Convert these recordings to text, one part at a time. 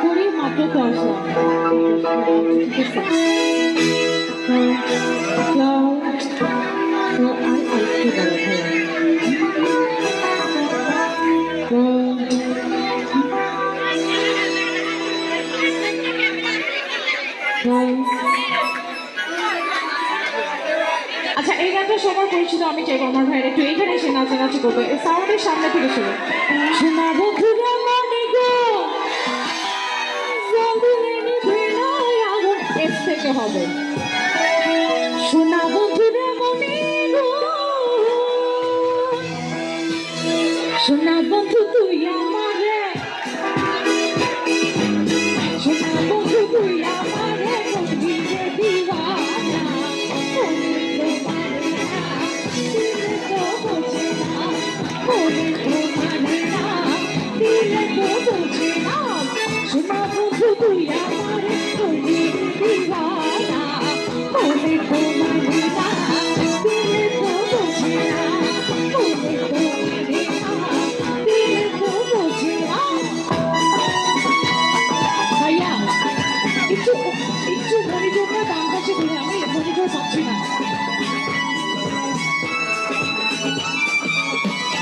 কুড়ি মাত্র তো আসলাম আর আরেকটু দাঁড়াবো আচ্ছা এই গানটা সবার পরিচিত আমি চাইব আমার ভাইয়ের একটু এইখানে এসে নাচানাচি করবে। সাউন্ডের সামনে থেকে শুরু শোনাবো এর থেকে হবে। Holy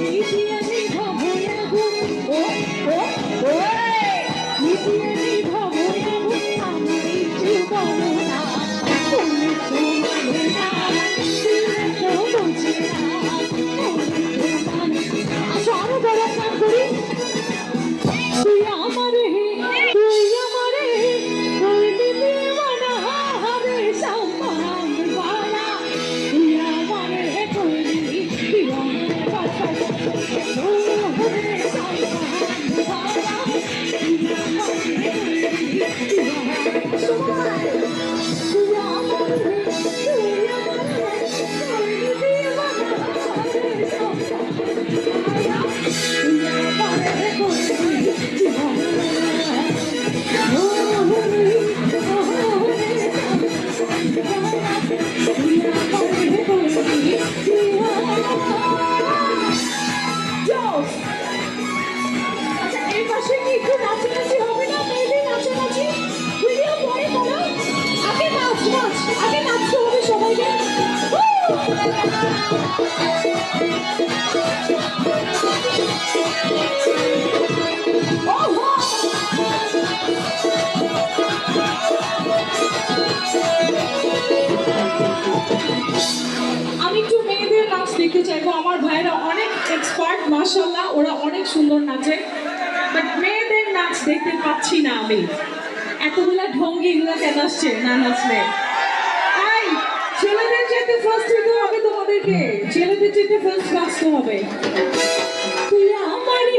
আমি ভুলে গো ও ও দেখতে চাইব। আমার ভাইয়েরা অনেক এক্সপার্ট মাসাল্লাহ ওরা অনেক সুন্দর নাচে। বাট মেয়েদের নাচ দেখতে পাচ্ছি না আমি। এতগুলা ঢঙ্গি এগুলো কেন আসছে? না নাচলে। ছেলেদের চাইতে ফার্স্ট হতে হবে তোমাদেরকে ছেলেদের চাইতে ফার্স্ট বাঁচতে হবে তুই আমারই